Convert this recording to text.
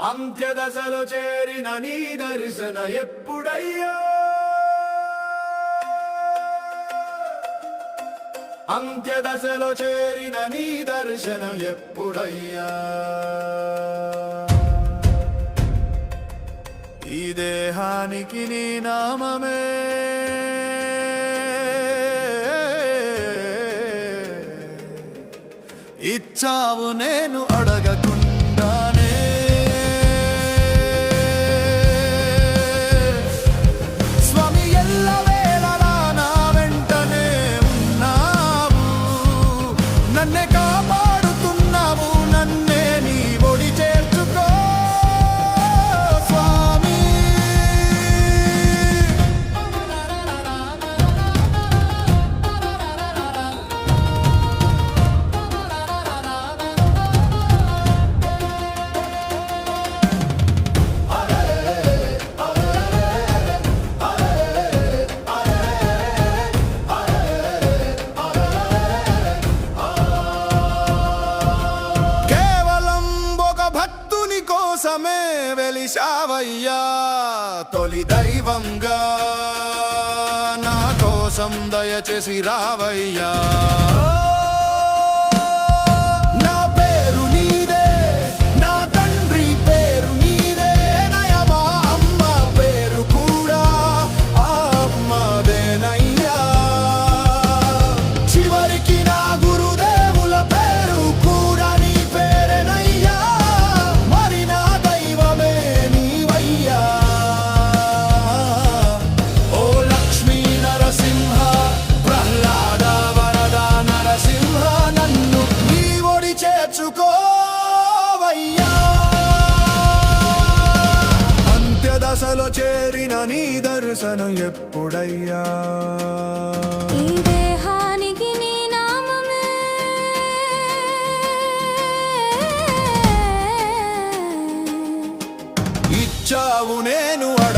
అంత్యదశలో చేరిన నీ దర్శన ఎప్పుడయ్యా? అంత్యదశలో చేరిన నీ దర్శనం ఎప్పుడయ్యా? ఈ దేహానికి నీ నామమే. ఇచ్చావు నేను అడగకుండా neck on భక్తుని కోసమే వెలిశావయ్యా. తొలి దైవంగా నా కోసం దయచేసి రావయ్యా. వెలసను ఎప్పుడయ్యా? ఈ దేహానికి నీ నామమే. ఇచ్చావు నేను అడ